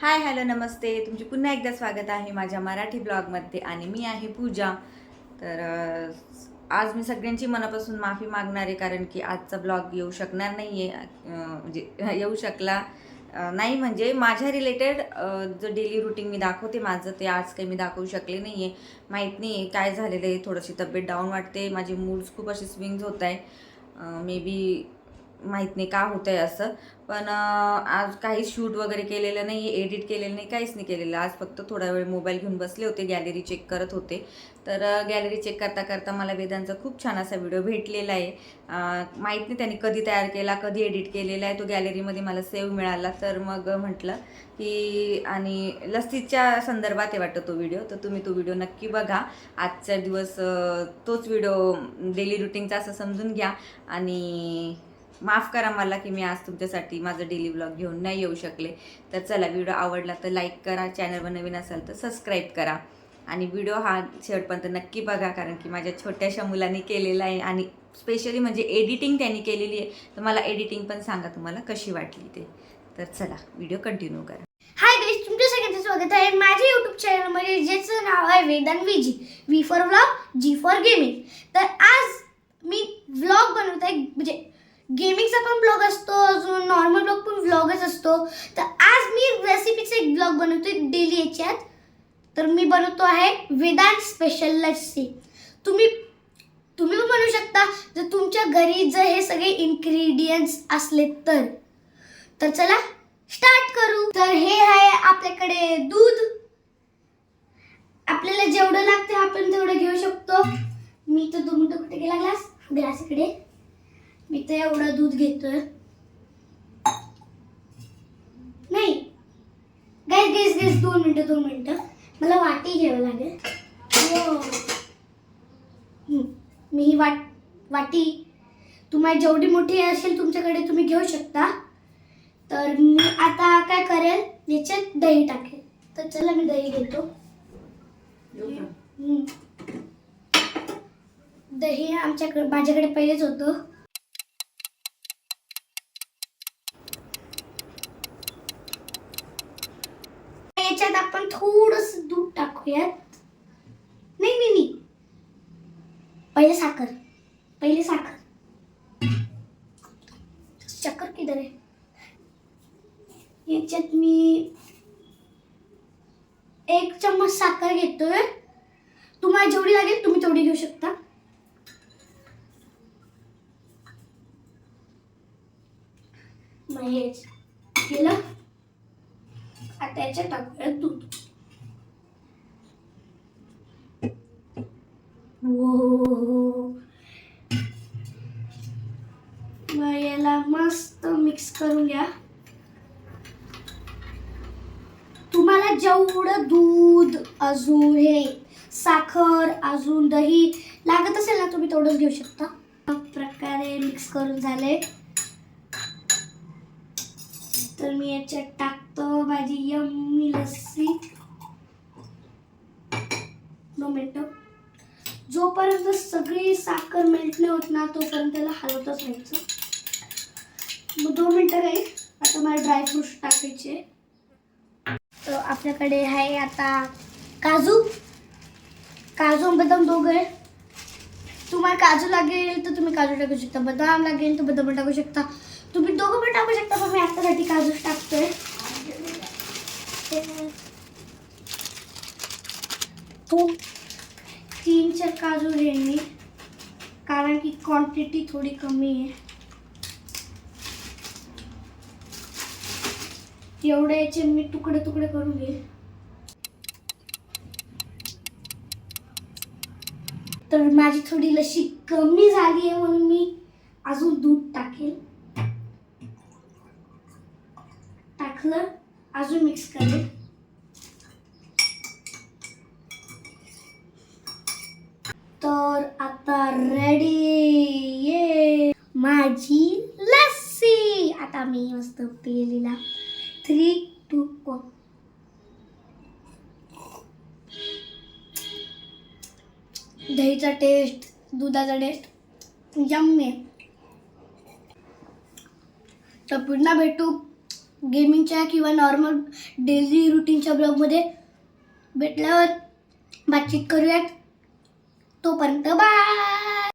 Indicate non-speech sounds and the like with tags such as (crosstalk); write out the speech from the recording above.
Hi hello नमस्ते. तुमचे पुन्हा एकदा स्वागत आहे माझ्या मराठी ब्लॉगमध्ये आणि मी आहे पूजा. तर आज मी सगळ्यांची मनापासून माफी मागणार आहे कारण की आजचा ब्लॉग येऊ शकणार नाही आहे म्हणजे (laughs) येऊ शकला नाही म्हणजे माझ्या रिलेटेड जो डेली रुटीन मी दाखवते माझं ते आज काही मी दाखवू शकले नाही आहे माहीत नाही आहे काय झालेलं आहे. थोडीशी तब्येत डाऊन वाटते. माझे मूड्स खूप असे स्विंग्स होत आहे. मे बी माहीत नाही का होतं आहे असं. पण आज काही शूट वगैरे केलेलं नाही एडिट केलेलं नाही काहीच नाही केलेलं. आज फक्त थोडा वेळ मोबाईल घेऊन बसले होते गॅलरी चेक करत होते. तर गॅलरी चेक करता करता मला वेदांचा खूप छान असा व्हिडिओ भेटलेला आहे. माहीत नाही त्यांनी कधी तयार केला कधी एडिट केलेला आहे तो गॅलरीमध्ये मला सेव्ह मिळाला. तर मग म्हटलं की आणि लस्सीच्या संदर्भात आहे वाटतं तो व्हिडिओ. तर तुम्ही तो व्हिडिओ नक्की बघा. आजचा दिवस तोच व्हिडिओ डेली रुटीनचा असं समजून घ्या. आणि माफ करा मला की मी आज तुमच्यासाठी माझं डेली ब्लॉग घेऊन नाही येऊ शकले. तर चला व्हिडिओ आवडला तर लाईक करा. चॅनलवर नवीन असाल तर सबस्क्राईब करा. आणि व्हिडिओ हा शेवटपर्यंत नक्की बघा कारण की माझ्या छोट्याशा मुलांनी केलेला आहे आणि स्पेशली म्हणजे एडिटिंग त्यांनी केलेली आहे. तर मला एडिटिंग पण सांगा तुम्हाला कशी वाटली ते. तर चला व्हिडिओ कंटिन्यू करा. हाय गाईज तुमच्या सगळ्यांचं स्वागत आहे माझ्या यूट्यूब चॅनलमध्ये ज्याचं नाव आहे Vedant VG. V for vlog G for gaming तर आज मी व्लॉग बनवत आहे म्हणजे गेमिंगचा पण ब्लॉग असतो अजून नॉर्मल ब्लॉग पण ब्लॉगच असतो. तर आज मी रेसिपीचा एक ब्लॉग बनवतोय डेली याच्यात. तर मी बनवतो आहे वेदांत स्पेशल लस्सी. तुम्ही तुम्ही पण बनवू शकता. जर तुमच्या घरी जर हे सगळे इन्ग्रेडियंट्स असले तर. तर चला स्टार्ट करू. तर हे आहे आपल्याकडे दूध. आपल्याला जेवढं लागते आपण तेवढं घेऊ शकतो. मी तर दोन मिनिटं कुठे गेला ग्लास ग्लास इकडे. मी तर एवढं दूध घेतोय. नाही. गॅस गॅस गॅस दोन मिनिटं दोन मिनिटं. मला वाटी घ्यावं लागेल. हो. मी ही वाट वाटी तुम्हाला जेवढी मोठी असेल तुमच्याकडे तुम्ही घेऊ शकता. तर मी आता काय करेल याच्यात दही टाकेल. तर चला मी दही घेतो. दही आमच्याकडे माझ्याकडे पहिलेच होतं. त्याच्यात आपण थोडस दूध टाकूयात. नाही नाही नाही. पहिले साखर. पहिले साखर. चक्कर किधर आहे? याच्यात मी एक चम्मच साखर घेतोय. तुम्हाला जेवढी लागेल तुम्ही तेवढी घेऊ शकता. मग हेच केलं. आता याच्यात दूध. हो याला मस्त मिक्स करून घ्या. तुम्हाला जेवढं दूध अजून हे साखर अजून दही लागत असेल ना तुम्ही तेवढंच घेऊ शकता. प्रकारे मिक्स करून झाले. तर मी याच्यात तर माझी यम्मी लस्सी दोन मिनटं. जोपर्यंत सगळी साखर मेल्ट नाही होत ना तोपर्यंत त्याला हलवतच राहायचं. मग दोन मिनटं राहील. आता मला ड्रायफ्रूट्स टाकायचे. तर आपल्याकडे आहे आता काजू. काजू आणि बदाम दोघं आहे तुम्हाला काजू लागेल तर तुम्ही काजू टाकू शकता. बदाम लागेल तर बदाम टाकू शकता. तुम्ही दोघं पण टाकू शकता पण मी आत्तासाठी काजूच टाकतोय. तो तीन चार काजू घेईन मी कारण की क्वांटिटी थोडी कमी आहे एवढे याचे मी तुकडे तुकडे करून घेईल तर माझी थोडी लशी कमी झाली आहे म्हणून मी अजून दूध टाकेल। टाकलं? अजून मिक्स करेल. तर आता रेडी ये माझी लस्सी. आता मी मस्त पिलेला. थ्री टू वन दहीचा टेस्ट दुधाचा टेस्ट जम्मे आहे तर पुन्हा भेटू. गेमिंगच्या किंवा नॉर्मल डेली रुटीनच्या ब्लॉगमध्ये भेटल्यावर बातचीत करूयात. तोपर्यंत बाय!